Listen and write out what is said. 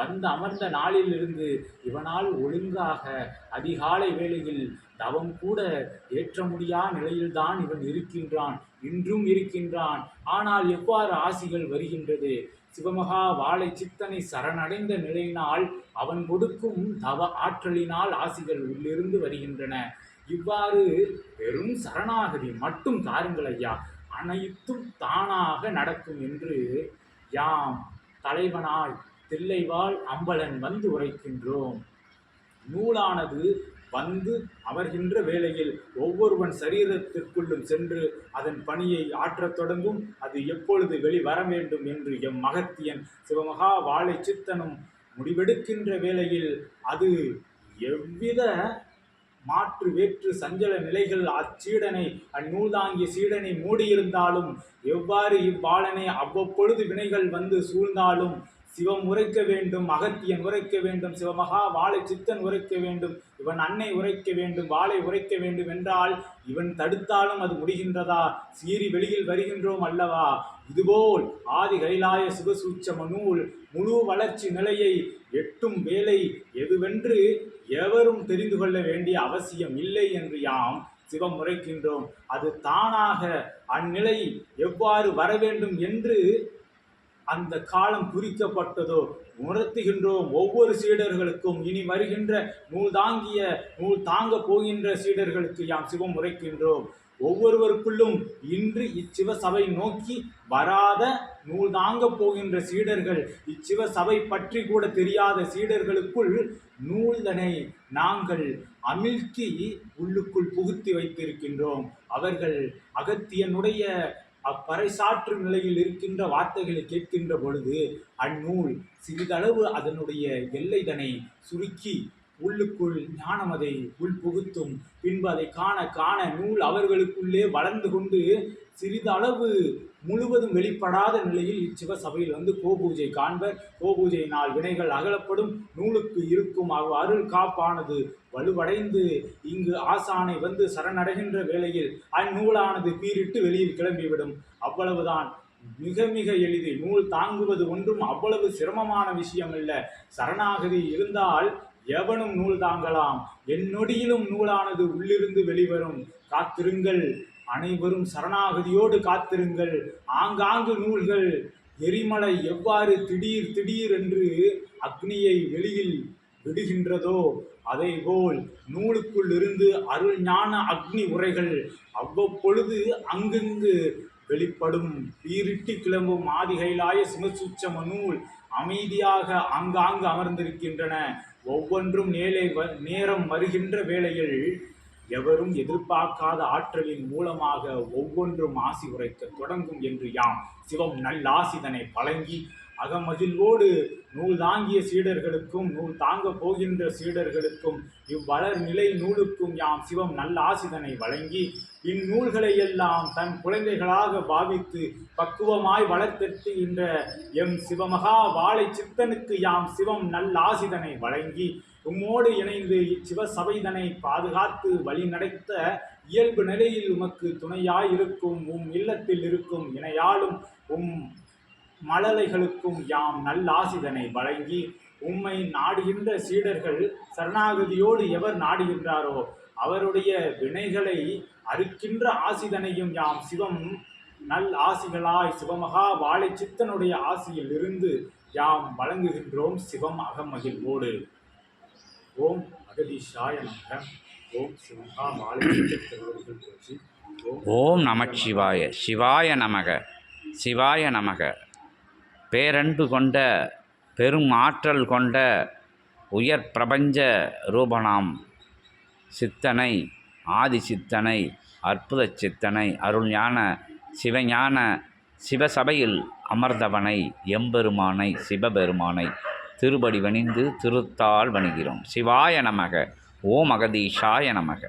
வந்து அமர்ந்த நாளிலிருந்து இவனால் ஒழுங்காக அதிகாலை வேளையில் தவம் கூட ஏற்ற முடியா நிலையில்தான் இவன் இருக்கின்றான். இன்றும் இருக்கின்றான். ஆனால் எவ்வாறு ஆசிகள் வருகின்றது? சிவமகா வாழை சித்தனை சரணடைந்த நிலையினால் அவன் கொடுக்கும் தவ ஆற்றலினால் ஆசிகள் உள்ளிருந்து வருகின்றன. இவ்வாறு வெறும் சரணாகதி மட்டும் தாருங்கள் ஐயா. அனைத்தும் தானாக நடக்கும் என்று யாம் தலைவனாய் தில்லைவாள் அம்பலன் வந்து உரைக்கின்றோம். நூலானது வந்து அமர்கின்ற வேளையில் ஒவ்வொருவன் சரீரத்திற்குள்ளும் சென்று அதன் பணியை ஆற்றத் தொடங்கும். அது எப்பொழுது வெளிவர வேண்டும் என்று எம் மகத்தியன் சிவமகா வாழை சித்தனும் முடிவெடுக்கின்ற வேளையில் அது எவ்வித மாற்று வேற்று சஞ்சல நிலைகள் அச்சீடனை அந்நூல் தாங்கிய சீடனை மூடியிருந்தாலும் எவ்வாறு இவ்வாளனை அவ்வப்பொழுது வினைகள் வந்து சூழ்ந்தாலும் சிவம் உரைக்க வேண்டும் அகத்தியன் உரைக்க வேண்டும் சிவமகா வாழை சித்தன் உரைக்க வேண்டும் இவன் அன்னை உரைக்க வேண்டும் வாளை உரைக்க வேண்டும் என்றால் இவன் தடுத்தாலும் அது முடிகின்றதா? சீறி வெளியில் வருகின்றோம் அல்லவா? இதுபோல் ஆதி கைலாய சிவசூச்சம நூல் முழு வளர்ச்சி நிலையை எட்டும் வேலை எதுவென்று எவரும் தெரிந்து கொள்ள வேண்டிய அவசியம் இல்லை என்று யாம் சிவம் உரைக்கின்றோம். அது தானாக அந்நிலை எவ்வாறு வர வேண்டும் என்று அந்த காலம் குறிக்கப்பட்டதோ உணர்த்துகின்றோம் ஒவ்வொரு சீடர்களுக்கும் இனி வருகின்ற நூல் தாங்கிய நூல் தாங்க போகின்ற சீடர்களுக்கு யாம் சிவம் உரைக்கின்றோம். ஒவ்வொருவருக்குள்ளும் இன்று இச்சிவ சபை நோக்கி வராத நூல் தாங்க போகின்ற சீடர்கள் இச்சிவ சபை பற்றி கூட தெரியாத சீடர்களுக்குள் நூல்தனை நாங்கள் அமிழ்த்தி உள்ளுக்குள் புகுத்தி வைத்திருக்கின்றோம். அவர்கள் அகத்தியனுடைய அப்பறைசாற்று நிலையில் இருக்கின்ற வார்த்தைகளை கேட்கின்ற பொழுது அந்நூல் சிறிதளவு அதனுடைய எல்லைதனை சுருக்கி உள்ளுக்குள் ஞானம் அதை உள்புகுத்தும். பின்பு அதை காண காண நூல் அவர்களுக்குள்ளே வளர்ந்து கொண்டு சிறிதளவு முழுவதும் வெளிப்படாத நிலையில் இச்சிவ சபையில் வந்து கோபூஜை காண்பர். கோபூஜை நாள் வினைகள் அகலப்படும். நூலுக்கு இருக்கும் அவ் அருள் காப்பானது வலுவடைந்து இங்கு ஆசானை வந்து சரணடைகின்ற வேளையில் அந்நூலானது பீரிட்டு வெளியில் கிளம்பிவிடும். அவ்வளவுதான். மிக மிக எளிது. நூல் தாங்குவது ஒன்றும் அவ்வளவு சிரமமான விஷயம் அல்ல சரணாகதி இருந்தால் எவனும் நூல் தாங்கலாம்? என்னொடியிலும் நூலானது உள்ளிருந்து வெளிவரும். காத்திருங்கள். அனைவரும் சரணாகதியோடு காத்திருங்கள். ஆங்காங்கு நூல்கள். எரிமலை எவ்வாறு திடீர் திடீர் என்று அக்னியை வெளியில் விடுகின்றதோ அதேபோல் நூலுக்குள் இருந்து அருள் ஞான அக்னி உரைகள் அவ்வப்பொழுது அங்கங்கு வெளிப்படும். பீரிட்டு கிளம்பும் ஆதிகைலாய சிமசூச்சம நூல் அமைதியாக ஆங்காங்கு அமர்ந்திருக்கின்றன. ஒவ்வொன்றும் நேலே வ- நேரம் வருகின்ற வேளையில் எவரும் எதிர்பார்க்காத ஆற்றலின் மூலமாக ஒவ்வொன்றும் ஆசி உரைக்க தொடங்கும் என்று யாம் சிவம் நல்லாசிதனை வழங்கி அகமகிழ்வோடு நூல் தாங்கிய சீடர்களுக்கும் நூல் தாங்க போகின்ற சீடர்களுக்கும் இவ்வளர் நிலை நூலுக்கும் யாம் சிவம் நல்ல ஆசிதனை வழங்கி இந்நூல்களை எல்லாம் தன் குழந்தைகளாக பாவித்து பக்குவமாய் வளர்த்தெடுத்துகின்ற எம் சிவமகா வாழை சித்தனுக்கு யாம் சிவம் நல்ல ஆசிதனை வழங்கி உம்மோடு இணைந்து இச்சிவ சபைதனை பாதுகாத்து வழிநடத்த இயல்பு நிலையில் உமக்கு துணையாயிருக்கும் உம் இல்லத்தில் இருக்கும் இணையாலும் உம் மழலைகளுக்கும் யாம் நல்லாசிதனை வழங்கி உம்மை நாடுகின்ற சீடர்கள் சரணாகதியோடு எவர் நாடுகின்றாரோ அவருடைய வினைகளை அறுக்கின்ற ஆசிதனையும் யாம் சிவம் நல் ஆசிகளாய் சிவமகா வாழை சித்தனுடைய ஆசியில் இருந்து யாம் வழங்குகின்றோம் சிவம் அகமகிழ்வோடு. ஓம் அகதீஷாய நமக. ஓம் சிவமகா வாழை போற்றி. ஓம் ஓம் நமச்சிவாய. சிவாய நமக. சிவாய நமக. பேரன்பு கொண்ட பெரும் ஆற்றல் கொண்ட உயர் பிரபஞ்ச ரூபனாம். சித்தனை ஆதி சித்தனை அற்புத சித்தனை அருள்ஞான சிவஞான சிவசபையில் அமர்ந்தவனை எம்பெருமானை சிவபெருமானை திருபடி வணிந்து திருத்தால் வணிகிறோம். சிவாய நமக ஓம் அகதீஷாய நமக.